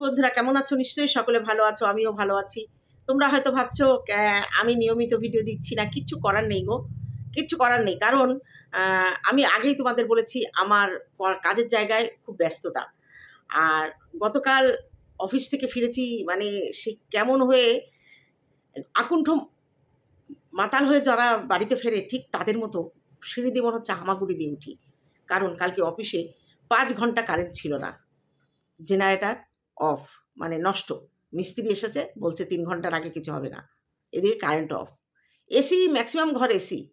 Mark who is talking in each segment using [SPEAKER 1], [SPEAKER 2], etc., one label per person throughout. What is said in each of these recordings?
[SPEAKER 1] বন্ধুরা, কেমন আছো? নিশ্চয়ই সকলে ভালো আছো, আমিও ভালো আছি। তোমরা হয়তো ভাবছ আমি নিয়মিত ভিডিও দিচ্ছি না। কিচ্ছু করার নেই গো, কিচ্ছু করার নেই। কারণ আমি আগেই তোমাদের বলেছি, আমার কাজের জায়গায় খুব ব্যস্ততা। আর গতকাল অফিস থেকে ফিরেছি মানে সে কেমন হয়ে, আকুণ্ঠ মাতাল হয়ে যারা বাড়িতে ফেরে, ঠিক তাদের মতো সিঁড়ি দিয়ে মনে হচ্ছে হামাগুড়ি দিয়ে উঠি। কারণ, কালকে অফিসে পাঁচ ঘণ্টা কারেন্ট ছিল না। জেনারেটার অফ মানে নষ্ট। মিস্ত্রি এসেছে, বলছে তিন ঘণ্টার আগে কিছু হবে না। এদিকে কারেন্ট অফ এসি ম্যাক্সিমাম ঘর এসি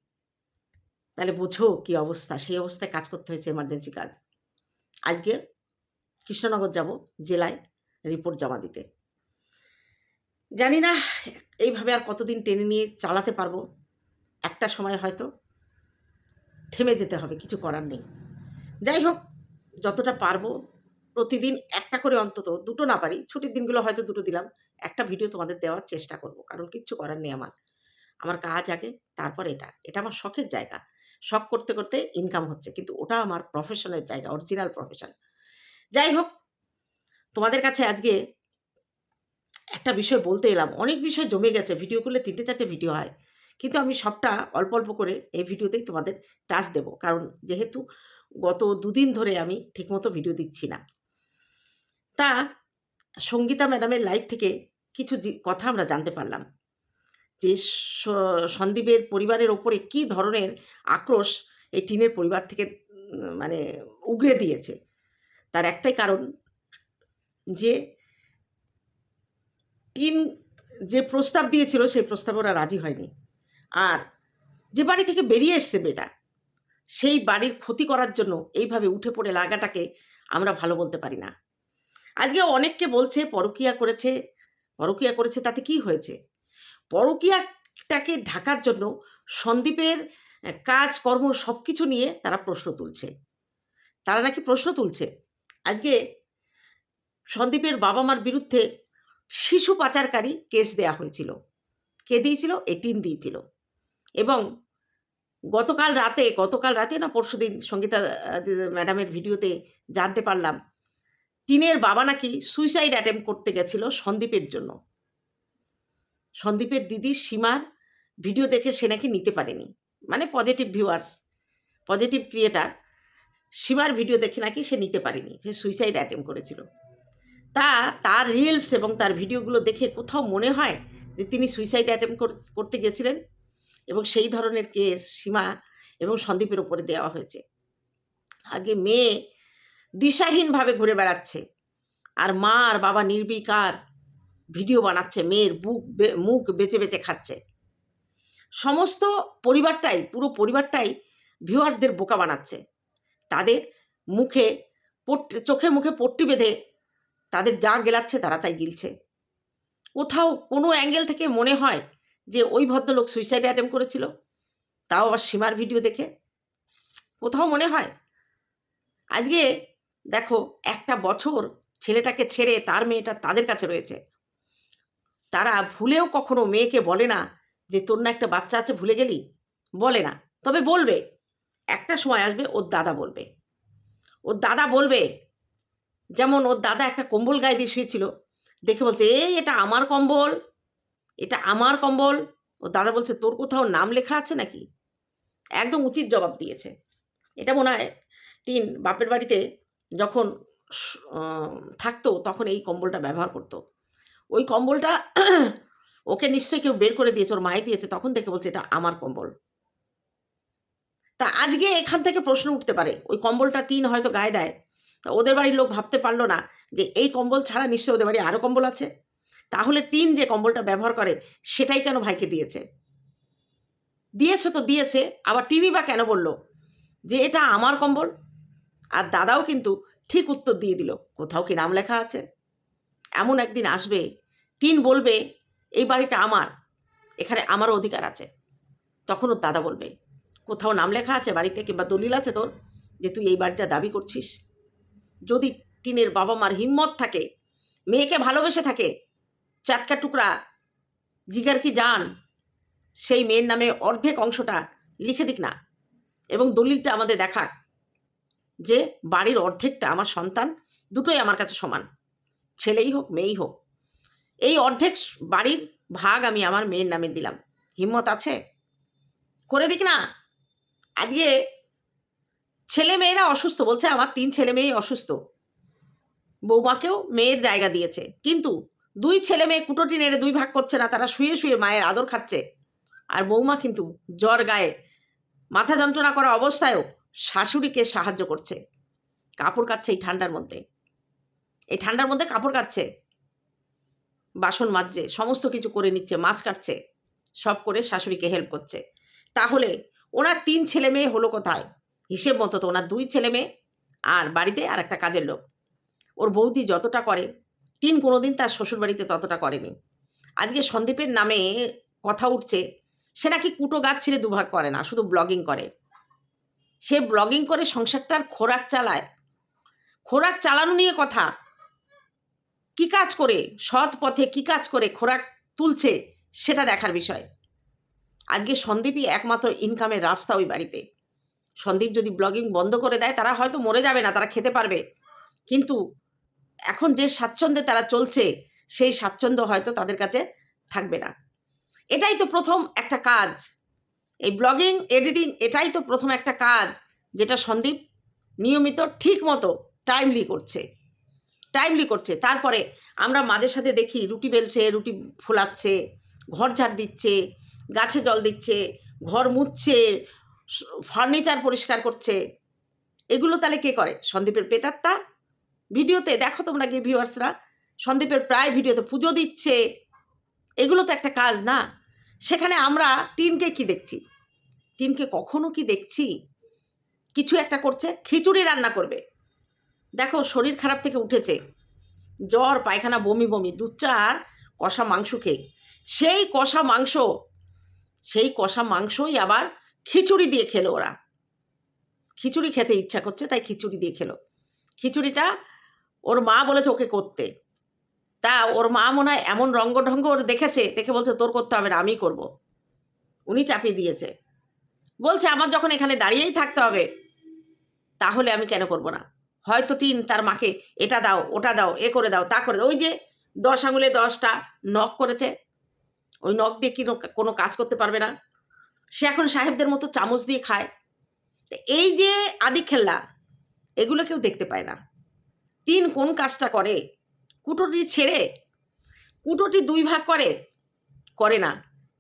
[SPEAKER 1] তাহলে বোঝো কি অবস্থা। সেই অবস্থায় কাজ করতে হয়েছে এমার্জেন্সি কাজ। আজকে কৃষ্ণনগর যাব, জেলায় রিপোর্ট জমা দিতে। জানি না, এইভাবে আর কতদিন টেনে নিয়ে চালাতে পারব। একটা সময় হয়তো থেমে যেতে হবে, কিছু করার নেই। যাই হোক, যতটা পারব প্রতিদিন একটা করে অন্তত দুটো না পারি। ছুটির দিনগুলো হয়তো দুটো দিলাম। একটা ভিডিও তোমাদের দেওয়ার চেষ্টা করব, কারণ কিচ্ছু করার নেই আমার। আমার কাজ আগে, তারপর এটা। এটা আমার শখের জায়গা। শখ করতে করতে ইনকাম হচ্ছে, কিন্তু ওটা আমার প্রফেশনের জায়গা অরিজিনাল প্রফেশন যাই হোক, তোমাদের কাছে আজকে একটা বিষয় বলতে এলাম। অনেক বিষয় জমে গেছে ভিডিও করলে তিনটে চারটে ভিডিও হয়। কিন্তু আমি সবটা অল্প অল্প করে এই ভিডিওতেই তোমাদের টাচ দেব। কারণ যেহেতু গত দুদিন ধরে আমি ঠিকমতো ভিডিও দিচ্ছি না। তা সঙ্গীতা ম্যাডামের লাইফ থেকে কিছু কথা আমরা জানতে পারলাম। যে সন্দীপের পরিবারের ওপরে কি ধরনের আক্রোশ এই টিনের পরিবার থেকে মানে উগরে দিয়েছে। তার একটাই কারণ যে টিন যে প্রস্তাব দিয়েছিল সেই প্রস্তাবে ওরা রাজি হয়নি। আর যে বাড়ি থেকে বেরিয়ে এসছে বেটা সেই বাড়ির ক্ষতি করার জন্য এইভাবে উঠে পড়ে লাগাটাকে আমরা ভালো বলতে পারি না। আজকে অনেককে বলছে পরকিয়া করেছে পরকিয়া করেছে তাতে কি হয়েছে? পরকিয়াটাকে ঢাকার জন্য সন্দীপের আহ, কাজ কর্ম সব কিছু নিয়ে তারা প্রশ্ন তুলছে। তারা নাকি প্রশ্ন তুলছে আজকে সন্দীপের বাবা মার বিরুদ্ধে শিশু পাচারকারী কেস দেয়া হয়েছিল। কে দিয়েছিল? এটিন দিয়েছিল। এবং গতকাল রাতে গতকাল রাতে না পরশু দিন সঙ্গীতা ম্যাডামের ভিডিওতে জানতে পারলাম টিনের বাবা নাকি সুইসাইড অ্যাটেম্প করতে গেছিল সন্দীপের জন্য। সন্দীপের দিদি সীমার ভিডিও দেখে সে নাকি নিতে পারেনি। মানে পজিটিভ ভিউয়ার্স পজিটিভ ক্রিয়েটার সীমার ভিডিও দেখে নাকি সে নিতে পারেনি, সে সুইসাইড অ্যাটেম্প করেছিল। তা তার রিলস এবং তার ভিডিওগুলো দেখে কোথাও মনে হয় যে তিনি সুইসাইড অ্যাটেম্প করতে গেছিলেন? এবং সেই ধরনের কেস সীমা এবং সন্দীপের ওপরে দেওয়া হয়েছে। আগে মেয়ে দিশাহীনভাবে ঘুরে বেড়াচ্ছে। আর মা আর বাবা নির্বিকার ভিডিও বানাচ্ছে, মেয়ের বুক মুখ বেঁচে বেঁচে খাচ্ছে। সমস্ত পরিবারটাই, পুরো পরিবারটাই ভিউয়ার্সদের বোকা বানাচ্ছে। তাদের মুখে পট্টি চোখে মুখে পট্টি বেঁধে তাদের যা গেলাচ্ছে তারা তাই গিলছে। কোথাও কোনো অ্যাঙ্গেল থেকে মনে হয় যে ওই ভদ্রলোক সুইসাইড অ্যাটেম্প করেছিল? তাও আবার সীমার ভিডিও দেখে? কোথাও মনে হয়? আজকে দেখো, একটা বছর ছেলেটাকে ছেড়ে তার মেয়েটা তাদের কাছে রয়েছে। তারা ভুলেও কখনো মেয়েকে বলে না যে, তোর না একটা বাচ্চা আছে, ভুলে গেলি? বলে না। তবে বলবে, একটা সময় আসবে ওর দাদা বলবে। ওর দাদা বলবে, যেমন ওর দাদা একটা কম্বল গায়ে দিয়ে শুয়েছিল, দেখে বলছে, এই, এটা আমার কম্বল, এটা আমার কম্বল। ও দাদা বলছে, তোর কোথাও নাম লেখা আছে নাকি? একদম উচিত জবাব দিয়েছে। এটা মনে হয় টিন বাপের বাড়িতে যখন থাকতো তখন এই কম্বলটা ব্যবহার করতো। ওই কম্বলটা ওকে নিশ্চয়ই কেউ বের করে দিয়েছে, ওর মায়ে দিয়েছে, তখন দেখে বলছে, এটা আমার কম্বল। তা আজকে এখান থেকে প্রশ্ন উঠতে পারে, ওই কম্বলটা টিন হয়তো গায়ে দেয়। তা ওদের বাড়ির লোক ভাবতে পারল না যে এই কম্বল ছাড়া নিশ্চয়ই ওদের বাড়ি আরও কম্বল আছে। তাহলে টিন যে কম্বলটা ব্যবহার করে, সেটাই কেন ভাইকে দিয়েছে? দিয়েছে তো দিয়েছে, আবার টিনই বা কেন বলল যে এটা আমার কম্বল? আর দাদাও কিন্তু ঠিক উত্তর দিয়ে দিল, কোথাও কি নাম লেখা আছে? এমন একদিন আসবে, টিন বলবে, এই বাড়িটা আমার, এখানে আমারও অধিকার আছে। তখন ওর দাদা বলবে, কোথাও নাম লেখা আছে বাড়িতে কিংবা দলিল আছে তোর, যে তুই এই বাড়িটা দাবি করছিস? যদি টিনের বাবা মার হিম্মত থাকে, মেয়েকে ভালোবেসে থাকে চাটকা টুকরা জিগার কি যান সেই মেয়ের নামে অর্ধেক অংশটা লিখে দিক না, এবং দলিলটা আমাদের দেখাক। যে বাড়ির অর্ধেকটা আমার সন্তান, দুটোই আমার কাছে সমান। ছেলেই হোক, মেয়েই হোক। এই অর্ধেক বাড়ির ভাগ আমি আমার মেয়ের নামে দিলাম। হিম্মত আছে? করে দিক না। আজকে ছেলে মেয়েরা অসুস্থ বলছে, আমার তিন ছেলে মেয়ে অসুস্থ। বৌমাকেও মেয়ের জায়গা দিয়েছে। কিন্তু দুই ছেলে মেয়ে কুটোটি নেড়ে দুই ভাগ করছে না, তারা শুয়ে শুয়ে মায়ের আদর খাচ্ছে। আর বৌমা কিন্তু জ্বর গায়ে মাথা যন্ত্রণা করা অবস্থায়ও শাশুড়িকে সাহায্য করছে। কাপড় কাচ্ছে এই ঠান্ডার মধ্যে। এই ঠান্ডার মধ্যে কাপড় কাচ্ছে বাসন মাজছে, সমস্ত কিছু করে নিচ্ছে, মাছ কাটছে, সব করে শাশুড়িকে হেল্প করছে। তাহলে ওনার তিন ছেলে মেয়ে হলো কোথায়? হিসেব মতো তো ওনার দুই ছেলে মেয়ে আর বাড়িতে আর একটা কাজের লোক। ওর বৌদি যতটা করে তিন কোনোদিন তার শ্বশুরবাড়িতে ততটা করেনি। আজকে সন্দীপের নামে কথা উঠছে, সে নাকি কুটো গাছ ছেড়ে দুভাগ করে না, শুধু ব্লগিং করে। সে ব্লগিং করে সংসারটার খোরাক চালায়। খোরাক চালানো নিয়ে কথা। কি কাজ করে? সৎ পথে কি কাজ করে খোরাক তুলছে সেটা দেখার বিষয়। আজকে সন্দীপই একমাত্র ইনকামের রাস্তা ওই বাড়িতে। সন্দীপ যদি ব্লগিং বন্ধ করে দেয়, তারা হয়তো মরে যাবে না, তারা খেতে পারবে। কিন্তু এখন যে স্বাচ্ছন্দ্যে তারা চলছে, সেই স্বাচ্ছন্দ্য হয়তো তাদের কাছে থাকবে না। এটাই তো প্রথম একটা কাজ। এই ব্লগিং এডিটিং এটাই তো প্রথম একটা কাজ, যেটা সন্দীপ নিয়মিত ঠিক মতো টাইমলি করছে টাইমলি করছে। তারপরে আমরা মাঝে সাথে দেখি রুটি বেলছে, রুটি ফোলাচ্ছে, ঘর ঝাড় দিচ্ছে, গাছে জল দিচ্ছে, ঘর মুছছে ফার্নিচার পরিষ্কার করছে। এগুলো তাহলে কে করে? সন্দীপের পেতাত্তা ভিডিওতে দেখো তোমরা গিয়ে ভিউয়ার্সরা সন্দীপের প্রায় ভিডিওতে পুজো দিচ্ছে। এগুলো তো একটা কাজ না। সেখানে আমরা টিনকে কি দেখছি? টিনকে কখনো কি দেখছি? কিছু একটা করছে, খিচুড়ি রান্না করবে। দেখো, শরীর খারাপ থেকে উঠেছে। জ্বর, পায়খানা, বমি বমি, দুধ, চা আর কষা মাংস খেয়ে। সেই কষা মাংস, সেই কষা মাংসই আবার খিচুড়ি দিয়ে খেলো ওরা। খিচুড়ি খেতে ইচ্ছা করছে, তাই খিচুড়ি দিয়ে খেলো। খিচুড়িটা ওর মা বলেছে ওকে করতে। তা ওর মা মনে হয় এমন রঙ্গঢঙ্গ ওর দেখেছে, দেখে বলছে, তোর করতে হবে না, আমিই করব। উনি চাপিয়ে দিয়েছে। বলছে, আমার যখন এখানে দাঁড়িয়েই থাকতে হবে, তাহলে আমি কেন করব না? হয়তো টিন তার মাকে, এটা দাও, ওটা দাও, এ করে দাও, তা করে দাও। ওই যে দশ আঙুলে দশটা নখ করেছে, ওই নখ দিয়ে কি কোনো কাজ করতে পারবে না। সে এখন সাহেবদের মতো চামচ দিয়ে খায়। তো এই যে আদি খেল্লা এগুলো কেউ দেখতে পায় না। টিন কোন কাজটা করে? কুটোটি ছেড়ে কুটোটি দুই ভাগ করে করে না।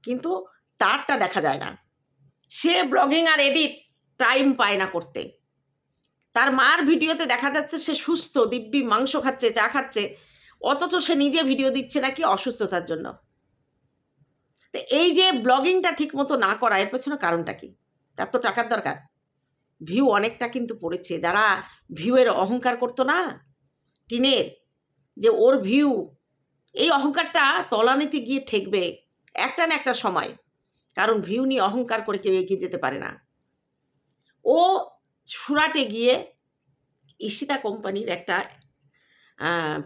[SPEAKER 1] কিন্তু তারটা দেখা যায় না। সে ব্লগিং আর এডিট টাইম পায় না করতে। তার মার ভিডিওতে দেখা যাচ্ছে সে সুস্থ, দিব্যি, মাংস খাচ্ছে, চা খাচ্ছে, অথচ সে নিজে ভিডিও দিচ্ছে নাকি অসুস্থতার জন্য। তো এই যে ব্লগিংটা ঠিক মতো না করা, এর পেছনে কারণটা কি? তার তো টাকার দরকার। ভিউ অনেকটা কিন্তু পড়েছে। যারা ভিউয়ের অহংকার করতো না, টিনের যে ওর ভিউ এই অহংকারটা তলানিতে গিয়ে ঠেকবে একটা না একটা সময়। কারণ ভিউ নিয়ে অহংকার করে কেউ এগিয়ে যেতে পারে না। ও সুরাটে গিয়ে ইশিতা কোম্পানির একটা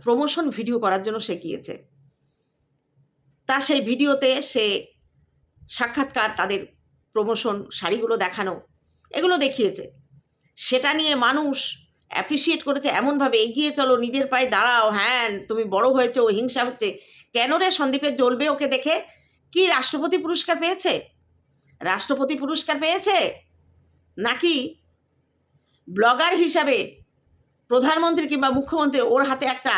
[SPEAKER 1] প্রমোশন ভিডিও করার জন্য সে গিয়েছে তা সেই ভিডিওতে সে সাক্ষাৎকার, তাদের প্রমোশন শাড়িগুলো দেখানো, এগুলো দেখিয়েছে। সেটা নিয়ে মানুষ অ্যাপ্রিসিয়েট করেছে এমনভাবে এগিয়ে চলো, নিজের পায়ে দাঁড়াও হ্যাঁ তুমি বড় হয়েছো, হিংসা হচ্ছে। কেন রে সন্দীপের জ্বলবে ওকে দেখে? কি রাষ্ট্রপতি পুরস্কার পেয়েছে? রাষ্ট্রপতি পুরস্কার পেয়েছে? নাকি ব্লগার হিসাবে প্রধানমন্ত্রী কিংবা মুখ্যমন্ত্রী ওর হাতে একটা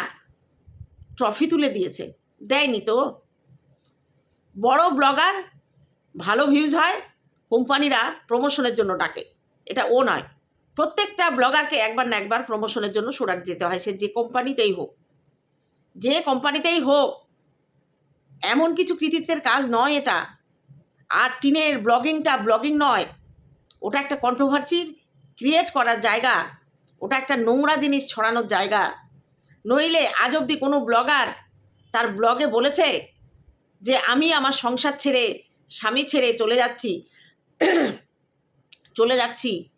[SPEAKER 1] ট্রফি তুলে দিয়েছে? দেয়নি তো? বড় ব্লগার, ভালো ভিউজ হয়, কোম্পানিরা প্রমোশনের জন্য ডাকে। এটা ও নয়। প্রত্যেকটা ব্লগারকে একবার না একবার প্রমোশনের জন্য সুরাট যেতে হয়, সে যে কোম্পানিতেই হোক। যে কোম্পানিতেই হোক, এমন কিছু কৃতিত্বের কাজ নয় এটা। আর টিনের ব্লগিংটা ব্লগিং নয়, ওটা একটা কন্ট্রোভার্সির ক্রিয়েট করার জায়গা, ওটা একটা নোংরা জিনিস ছড়ানোর জায়গা। নইলে আজ অবধি কোনো ব্লগার তার ব্লগে বলেছে যে, আমি আমার সংসার ছেড়ে, স্বামী ছেড়ে চলে যাচ্ছি চলে যাচ্ছি।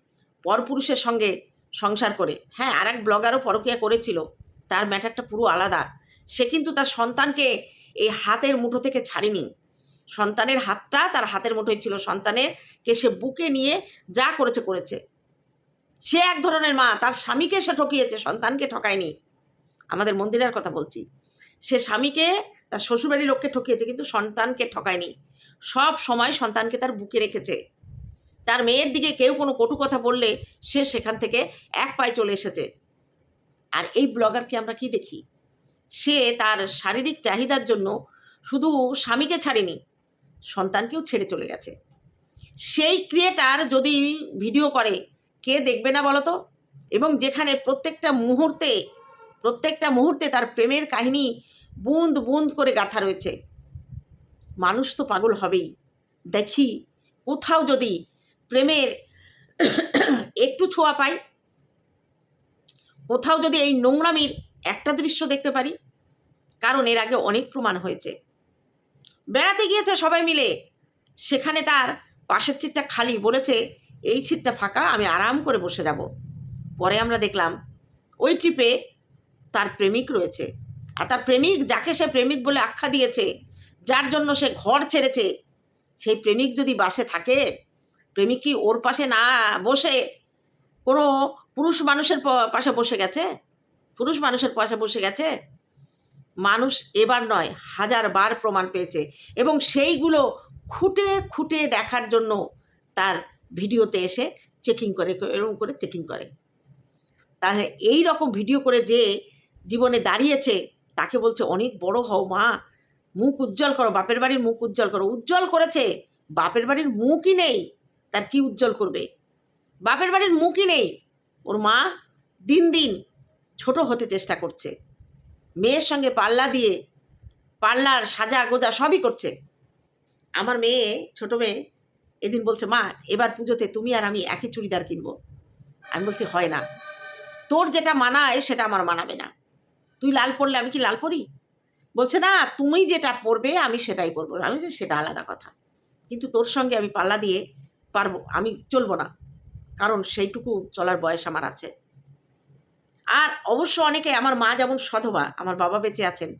[SPEAKER 1] পরপুরুষের সঙ্গে সংসার করে। হ্যাঁ আর এক ব্লগারও পরকিয়া করেছিল। তার ম্যাটারটা পুরো আলাদা। সে কিন্তু তার সন্তানকে এই হাতের মুঠো থেকে ছাড়েনি। সন্তানের হাতটা তার হাতের মুঠোয় ছিল। সন্তানের কে সে বুকে নিয়ে যা করেছে করেছে। সে এক ধরনের মা। তার স্বামীকে সে ঠকিয়েছে। সন্তানকে ঠকায়নি। আমাদের মন্দিরের কথা বলছি। সে স্বামীকে তার শ্বশুরবাড়ির লোককে ঠকিয়েছে, কিন্তু সন্তানকে ঠকায়নি। সব সময় সন্তানকে তার বুকে রেখেছে। তার মেয়ের দিকে কেউ কোনো কটু কথা বললে সে সেখান থেকে এক পায়ে চলে এসেছে। আর এই ব্লগারকে আমরা কি দেখি? সে তার শারীরিক চাহিদার জন্য শুধু স্বামীকে ছাড়েনি, সন্তানকেও ছেড়ে চলে গেছে। সেই ক্রিয়েটার যদি ভিডিও করে, কে দেখবে না বলো তো এবং যেখানে প্রত্যেকটা মুহূর্তে প্রত্যেকটা মুহূর্তে তার প্রেমের কাহিনী বুঁদ বুঁদ করে গাথা রয়েছে। মানুষ তো পাগল হবেই। দেখি, কোথাও যদি প্রেমের একটু ছোঁয়া পাই। কোথাও যদি এই নোংরামির একটা দৃশ্য দেখতে পারি, কারণ এর আগে অনেক প্রমাণ হয়েছে। বেড়াতে গিয়েছে সবাই মিলে। সেখানে তার পাশের সিটটা খালি বলেছে, এই সিটটা ফাঁকা, আমি আরাম করে বসে যাব। পরে আমরা দেখলাম, ওই ট্রিপে তার প্রেমিক রয়েছে। আর তার প্রেমিক, যাকে সে প্রেমিক বলে আখ্যা দিয়েছে, যার জন্য সে ঘর ছেড়েছে, সেই প্রেমিক যদি বাসে থাকে প্রেমিক কি ওর পাশে না বসে? কোনো পুরুষ মানুষের পাশে বসে গেছে? পুরুষ মানুষের পাশে বসে গেছে? মানুষ এবার নয় হাজার বার প্রমাণ পেয়েছে এবং সেইগুলো খুঁটে খুঁটে দেখার জন্য তার ভিডিওতে এসে চেকিং করে, এরকম করে চেকিং করে। তাহলে এই রকম ভিডিও করে যে জীবনে দাঁড়িয়েছে, তাকে বলছে, অনেক বড় হও মা, মুখ উজ্জ্বল করো, বাপের বাড়ির মুখ উজ্জ্বল করো। উজ্জ্বল করেছে, বাপের বাড়ির মুখই নেই। তার কি উজ্জ্বল করবে? বাপের বাড়ির মুখই নেই। ওর মা দিন দিন ছোট হতে চেষ্টা করছে। মেয়ের সঙ্গে পাল্লা দিয়ে, পাল্লার সাজা গোজা সবই করছে। আমার মেয়ে, ছোট মেয়ে, এদিন বলছে, মা, এবার পুজোতে তুমি আর আমি একই চুড়িদার কিনবো। আমি বলছি, হয় না। তোর যেটা মানায় সেটা আমার মানাবে না। তুই লাল পরলে আমি কি লাল পরি? বলছে, না, তুমি যেটা পরবে আমি সেটাই পরবো। আমি সেটা আলাদা কথা। কিন্তু তোর সঙ্গে আমি পাল্লা দিয়ে পারব, আমি চলবো না। কারণ সেইটুকু চলার বয়স আমার আছে। আর অবশ্য অনেকে, আমার মা যেমন সধবা, আমার বাবা বেঁচে আছেন,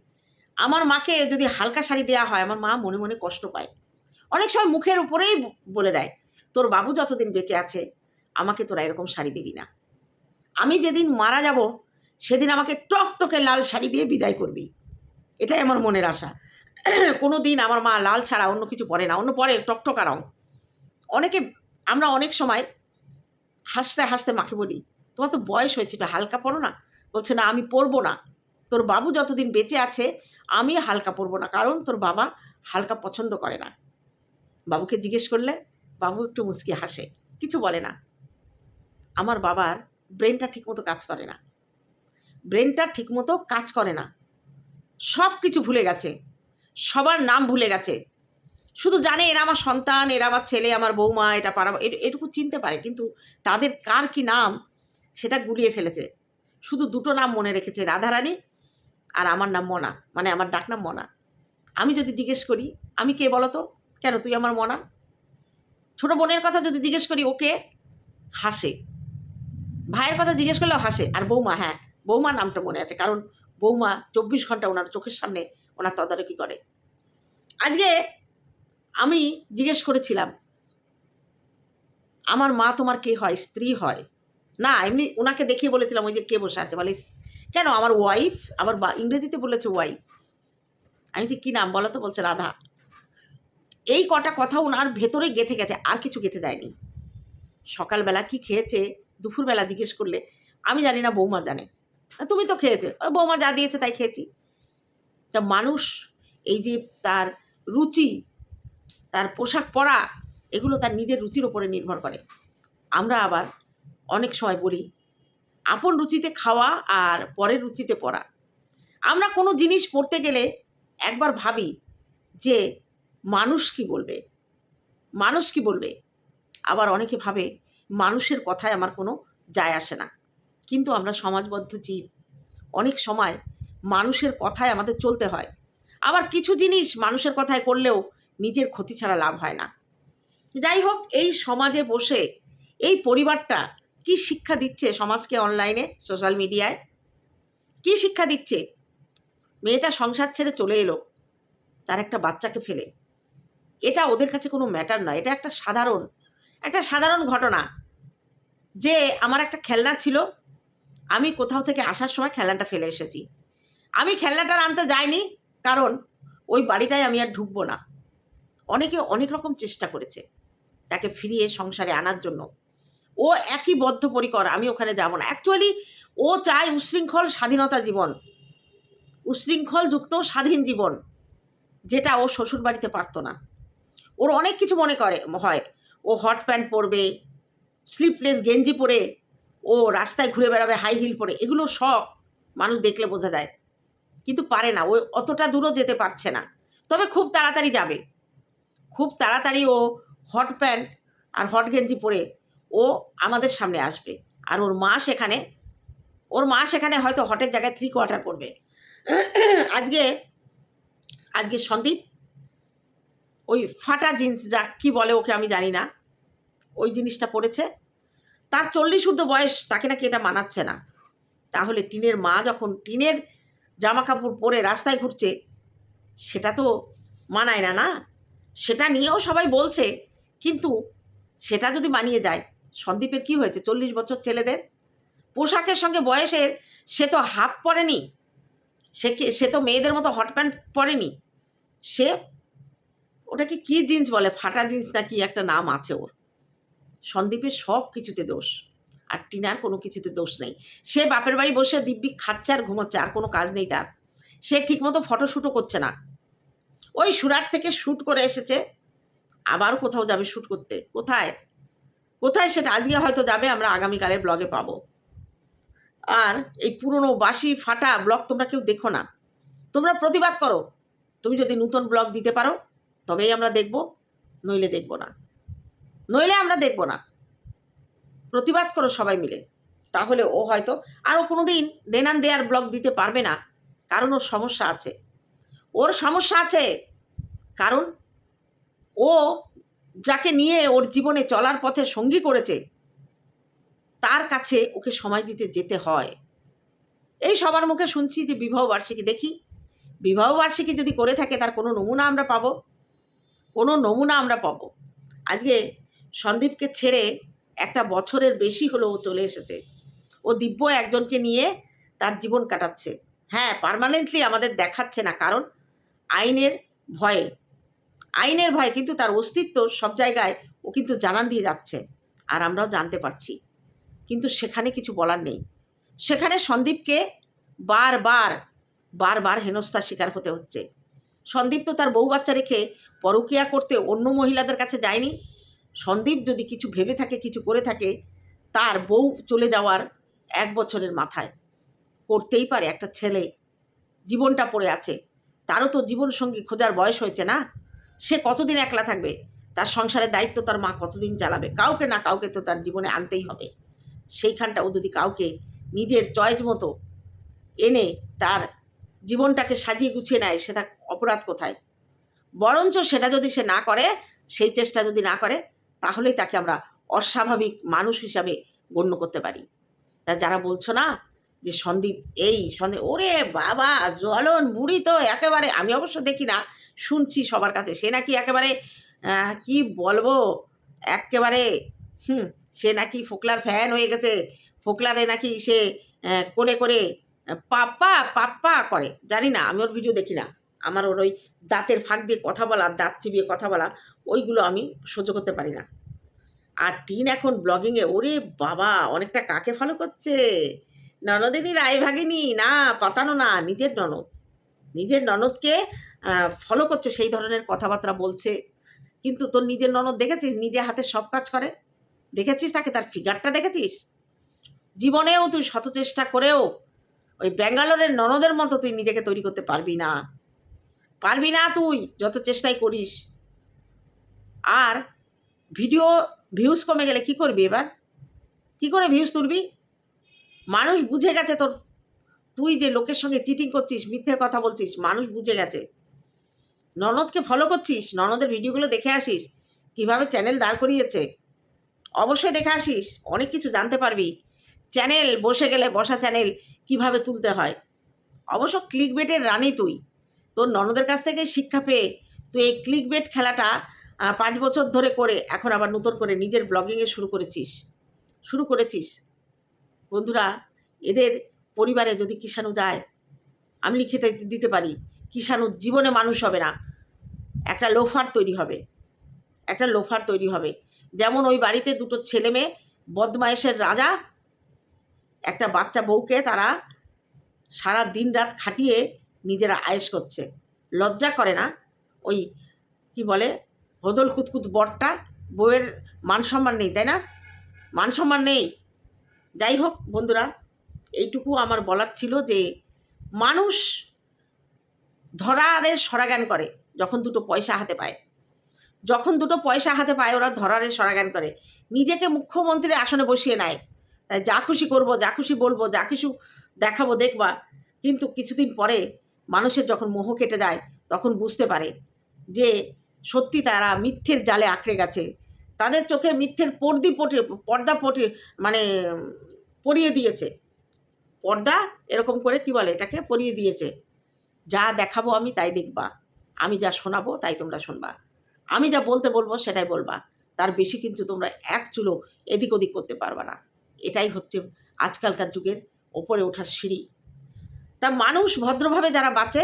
[SPEAKER 1] আমার মাকে যদি হালকা শাড়ি দেওয়া হয়, আমার মা মনে মনে কষ্ট পায়। অনেক সময় মুখের উপরেই বলে দেয়, তোর বাবু যতদিন বেঁচে আছে, আমাকে তোরা এরকম শাড়ি দিবি না। আমি যেদিন মারা যাব, সেদিন আমাকে টকটকে লাল শাড়ি দিয়ে বিদায় করবি। এটাই আমার মনের আশা। কোনো দিন আমার মা লাল ছাড়া অন্য কিছু পরে না, অন্য পরে টকটকা রং। অনেকে, আমরা অনেক সময় হাসতে হাসতে মাকে বলি, তোমার তো বয়স হয়েছে, একটু হালকা পড়ো না। বলছে, না, আমি পরবো না। তোর বাবু যতদিন বেঁচে আছে, আমি হালকা পরবো না, কারণ তোর বাবা হালকা পছন্দ করে না। বাবুকে জিজ্ঞেস করলে, বাবু একটু মুচকি হাসে। কিছু বলে না। আমার বাবার ব্রেনটা ঠিকমতো কাজ করে না। ব্রেনটা ঠিকমতো কাজ করে না। সব কিছু ভুলে গেছে। সবার নাম ভুলে গেছে। শুধু জানে এরা আমার সন্তান, এরা আমার ছেলে, আমার বৌমা, এটা পাড়া এটুকু চিনতে পারে, কিন্তু তাদের কার কি নাম সেটা গুলিয়ে ফেলেছে। শুধু দুটো নাম মনে রেখেছে, রাধারানী আর আমার নাম মনা মানে আমার ডাকনাম মনা। আমি যদি জিজ্ঞেস করি, আমি কে বলতো? কেন তুই আমার মনা? ছোট বোনের কথা যদি জিজ্ঞেস করি ওকে হাসে। ভাইয়ের কথা জিজ্ঞেস করলেও হাসে, আর বৌমা হ্যাঁ বৌমা নামটা মনে আছে, কারণ বৌমা চব্বিশ ঘণ্টা ওনার চোখের সামনে ওনার তদারকি করে। আজকে আমি জিজ্ঞেস করেছিলাম আমার মা তোমার কে হয়? স্ত্রী হয়? না এমনি ওনাকে দেখিয়ে বলেছিলাম ওই যে কে বসে আছে? বলে কেন? আমার ওয়াইফ আমার ইংরেজিতে বলেছে ওয়াইফ আমি যে কী নাম বলো তো? বলছে রাধা। এই কটা কথা ওনার ভেতরে গেঁথে গেছে আর কিছু গেঁথে দেয়নি। সকালবেলা কি খেয়েছে? দুপুরবেলা জিজ্ঞেস করলে আমি জানি না বৌমা জানে। "আহ, তুমি তো খেয়েছে। "আহ, বৌমা যা দিয়েছে তাই খেয়েছি। তা মানুষ এই যে তার রুচি তার পোশাক পরা, এগুলো তার নিজের রুচির ওপরে নির্ভর করে। আমরা আবার অনেক সময় বলি, আপন রুচিতে খাওয়া আর পরের রুচিতে পড়া। আমরা কোনো জিনিস পড়তে গেলে একবার ভাবি যে, মানুষ কি বলবে? মানুষ কি বলবে? আবার অনেকে ভাবে, মানুষের কথায় আমার কোনো যায় আসে না। কিন্তু আমরা সমাজবদ্ধ জীব। অনেক সময় মানুষের কথায় আমাদের চলতে হয়। আবার কিছু জিনিস মানুষের কথায় করলেও নিজের ক্ষতি ছাড়া লাভ হয় না। যাই হোক এই সমাজে বসে এই পরিবারটা কি শিক্ষা দিচ্ছে সমাজকে অনলাইনে, সোশ্যাল মিডিয়ায়? কি শিক্ষা দিচ্ছে? মেয়েটা সংসার ছেড়ে চলে এলো, তার একটা বাচ্চাকে ফেলে। এটা ওদের কাছে কোনো ম্যাটার নয়, এটা একটা সাধারণ একটা সাধারণ ঘটনা। যে আমার একটা খেলনা ছিল, আমি কোথাও থেকে আসার সময় খেলনাটা ফেলে এসেছি। আমি খেলনাটা আনতে যাইনি, কারণ ওই বাড়িটায় আমি আর ঢুকবো না। অনেকে অনেক রকম চেষ্টা করেছে তাকে ফিরিয়ে সংসারে আনার জন্য। ও একই বদ্ধপরিকর, আমি ওখানে যাব না। অ্যাকচুয়ালি ও চায় উশৃঙ্খল স্বাধীনতা জীবন। উশৃঙ্খল যুক্ত স্বাধীন জীবন, যেটা ও শ্বশুর বাড়িতে পারতো না। ওর অনেক কিছু মনে করে, হয়। ও হট প্যান্ট পরবে স্লিপলেস গেঞ্জি পরে, ও রাস্তায় ঘুরে বেড়াবে হাই হিল পরে, এগুলো শখ, মানুষ দেখলে বোঝা যায়। কিন্তু পারে না, ও অতটা দূরও যেতে পারছে না। তবে খুব তাড়াতাড়ি যাবে। খুব তাড়াতাড়ি ও হট প্যান্ট আর হট গেঞ্জি পরে ও আমাদের সামনে আসবে। আর ওর মা সেখানে, ওর মা সেখানে হয়তো হটের জায়গায় থ্রি কোয়ার্টার পরবে। আজকে আজকে সন্দীপ, ওই ফাটা জিন্স যা কি বলে ওকে আমি জানি না, ওই জিনিসটা পড়েছে তার চল্লিশ ঊর্ধ্ব বয়স, তাকে নাকি এটা মানাচ্ছে না। তাহলে টিনের মা যখন টিনের জামা কাপড় পরে রাস্তায় ঘুরছে, সেটা তো মানায় না না? সেটা নিয়েও সবাই বলছে, কিন্তু সেটা যদি মানিয়ে যায়, সন্দীপের কি হয়েছে? চল্লিশ বছর ছেলেদের? পোশাকের সঙ্গে বয়সের, সে তো হাফ পরেনি। সে সে তো মেয়েদের মতো হট প্যান্ট পরেনি। সে, ওটাকে কি জিন্স বলে? ফাটা জিন্স না কি একটা নাম আছে ওর। সন্দীপের সব কিছুতে দোষ, আর টিনার কোনো কিছুতে দোষ নেই। সে বাপের বাড়ি বসে দিব্যি খাচ্ছে আর ঘুমোচ্ছে, আর কোনো কাজ নেই তার। সে ঠিকমতো ফটোশ্যুটও করছে না। ওই সুরাট থেকে শ্যুট করে এসেছে। আবার কোথাও যাবে শ্যুট করতে? কোথায়? কোথায় সেটা আজকে হয়তো যাবে, আমরা আগামীকালের ব্লগে পাবো। আর এই পুরনো বাসি ফাটা ব্লগ তোমরা কেউ দেখো না। তোমরা প্রতিবাদ করো। তুমি যদি নতুন ব্লগ দিতে পারো, তবেই আমরা দেখব, নইলে দেখব না। নইলে আমরা দেখব না। প্রতিবাদ করো সবাই মিলে। তাহলে ও হয়তো আরও কোনো দিন দেনান দেয়ার ব্লগ দিতে পারবে না, কারণ ওর সমস্যা আছে। ওর সমস্যা আছে। কারণ ও যাকে নিয়ে ওর জীবনে চলার পথে সঙ্গী করেছে, তার কাছে ওকে সময় দিতে যেতে হয়। এই সবার মুখে শুনছি যে বিবাহ বার্ষিকী। দেখি, বিবাহ বার্ষিকী যদি করে থাকে, তার কোনো নমুনা আমরা পাবো? কোনো নমুনা আমরা পাবো? আজকে সন্দীপকে ছেড়ে একটা বছরের বেশি হলো ও চলে এসেছে। ও দিব্য একজনকে নিয়ে তার জীবন কাটাচ্ছে। হ্যাঁ পার্মানেন্টলি আমাদের দেখাচ্ছে না, কারণ আইনের ভয়ে আইনের ভয়ে কিন্তু তার অস্তিত্ব সব জায়গায় ও কিন্তু জানান দিয়ে যাচ্ছে। আর আমরাও জানতে পারছি। কিন্তু সেখানে কিছু বলার নেই। সেখানে সন্দীপকে বারবার বারবার হেনস্থার শিকার হতে হচ্ছে। সন্দীপ তো তার বউ বাচ্চা রেখে পরকিয়া করতে অন্য মহিলাদের কাছে যায়নি। সন্দীপ যদি কিছু ভেবে থাকে, কিছু করে থাকে, তার বউ চলে যাওয়ার এক বছরের মাথায়। করতেই পারে একটা ছেলে। জীবনটা পড়ে আছে। তারও তো জীবনসঙ্গী খোঁজার বয়স হয়েছে না? সে কতদিন একলা থাকবে? তার সংসারের দায়িত্ব তার মা কতদিন চালাবে? কাউকে না কাউকে তো তার জীবনে আনতেই হবে। সেইখানটা ও যদি কাউকে নিজের চয়েস মতো এনে তার জীবনটাকে সাজিয়ে গুছিয়ে নেয়, সেটা অপরাধ কোথায়? বরঞ্চ সেটা যদি সে না করে, সেই চেষ্টা যদি না করে, তাহলেই তাকে আমরা অস্বাভাবিক মানুষ হিসাবে গণ্য করতে পারি। তা যারা বলছো না যে সন্দীপ, এই সন্দীপ, ওরে বাবা, জ্বলন বুড়ি তো একেবারে আমি অবশ্য দেখি না, শুনছি সবার কাছে। সে নাকি একেবারে কি বলব, একেবারে, হুম, সে নাকি ফোকলার ফ্যান হয়ে গেছে, ফোকলারে নাকি সে করে করে, পাপ্পা পাপ্পা করে। জানি না, আমি ওর ভিডিও দেখি না। আমার ওর ওই দাঁতের ফাঁক দিয়ে কথা বলা, দাঁত চিবিয়ে কথা বলা, ওইগুলো আমি সহ্য করতে পারি না। আর টিন এখন ব্লগিংয়ে ওরে বাবা, অনেকটা কাকে ফলো করছে? ননদিনী রায় ভাগিনী না, পাতানো না, নিজের ননদ। নিজের ননদকে ফলো করছে, সেই ধরনের কথাবার্তা বলছে। কিন্তু তোর নিজের ননদ দেখেছিস? নিজে হাতে সব কাজ করে। দেখেছিস তাকে? তার ফিগারটা দেখেছিস? জীবনেও তুই শত চেষ্টা করেও ওই ব্যাঙ্গালোরের ননদের মতো তুই নিজেকে তৈরি করতে পারবি না। পারবি না তুই, যত চেষ্টাই করিস। আর ভিডিও ভিউজ কমে গেলে কি করবি এবার? কি করে ভিউজ তুলবি? মানুষ বুঝে গেছে তোর। তুই যে লোকের সঙ্গে চিটিং করছিস, মিথ্যে কথা বলছিস, মানুষ বুঝে গেছে। ননদকে ফলো করছিস, ননদের ভিডিওগুলো দেখে আসিস, কীভাবে চ্যানেল দাঁড় করিয়েছে। অবশ্যই দেখে আসিস, অনেক কিছু জানতে পারবি। চ্যানেল বসে গেলে বসা চ্যানেল কীভাবে তুলতে হয়। অবশ্য ক্লিক বেটের রানি তুই। তোর ননদের কাছ থেকে শিক্ষা পেয়ে, তুই এই ক্লিক বেট খেলাটা পাঁচ বছর ধরে করে, এখন আবার নতুন করে নিজের ব্লগিংয়ে শুরু করেছিস। শুরু করেছিস। বন্ধুরা, এদের পরিবারে যদি কিষাণু যায়, আমি লিখে দিতে পারি, কিষাণু জীবনে মানুষ হবে না। একটা লোফার তৈরি হবে, একটা লোফার তৈরি হবে। যেমন ওই বাড়িতে দুটো ছেলে মেয়ে, বদমায়েশের রাজা, একটা বাচ্চা বউকে তারা সারা দিন রাত খাটিয়ে নিজেরা আয়েস করছে। লজ্জা করে না ওই, কি বলে হদল কুতকুত বরটা? বউয়ের মান সম্মান নেই, তাই না? মান সম্মান নেই। যাই হোক বন্ধুরা, এইটুকু আমার বলার ছিল যে মানুষ ধরারে সরাগান করে যখন দুটো পয়সা হাতে পায়। যখন দুটো পয়সা হাতে পায়, ওরা ধরারে সরাগান করে। নিজেকে মুখ্যমন্ত্রীর আসনে বসিয়ে নেয়। তাই যা খুশি করব, যা খুশি বলব, যা কিছু দেখাবো, দেখবা। কিন্তু কিছুদিন পরে মানুষের যখন মোহ কেটে যায়, তখন বুঝতে পারে যে সত্যি তারা মিথ্যের জালে আঁকড়ে গেছে। তাদের চোখে মিথ্যের পর্দি পটে, পর্দা পটে মানে পরিয়ে দিয়েছে। পর্দা এরকম করে কি বলে এটাকে? পরিয়ে দিয়েছে। যা দেখাবো আমি তাই দেখবা। আমি যা শোনাবো তাই তোমরা শুনবা। আমি যা বলতে বলব সেটাই বলবা। তার বেশি কিন্তু তোমরা এক চুলো এদিক ওদিক করতে পারবা না। এটাই হচ্ছে আজকালকার যুগের ওপরে ওঠার সিঁড়ি। তা মানুষ ভদ্রভাবে যারা বাঁচে,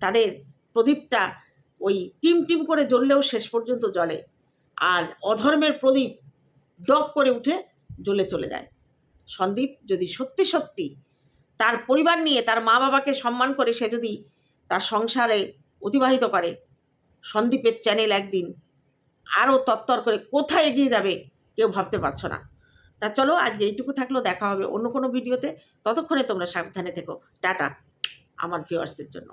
[SPEAKER 1] তাদের প্রদীপটা ওই টিম টিম করে জ্বললেও শেষ পর্যন্ত জ্বলে। আর অধর্মের প্রদীপ দপ করে উঠে জ্বলে চলে যায়। সন্দীপ যদি সত্যি সত্যি তার পরিবার নিয়ে তার মা বাবাকে সম্মান করে সে যদি তার সংসারে অতিবাহিত করে, সন্দীপের চ্যানেল একদিন আরও তত্তর করে কোথায় এগিয়ে যাবে কেউ ভাবতে পারছ না। তা চলো আজকে এইটুকু থাকল, দেখা হবে অন্য কোনো ভিডিওতে ততক্ষণে তোমরা সাবধানে থেকো। টাটা, আমার ভিউয়ার্সদের জন্য।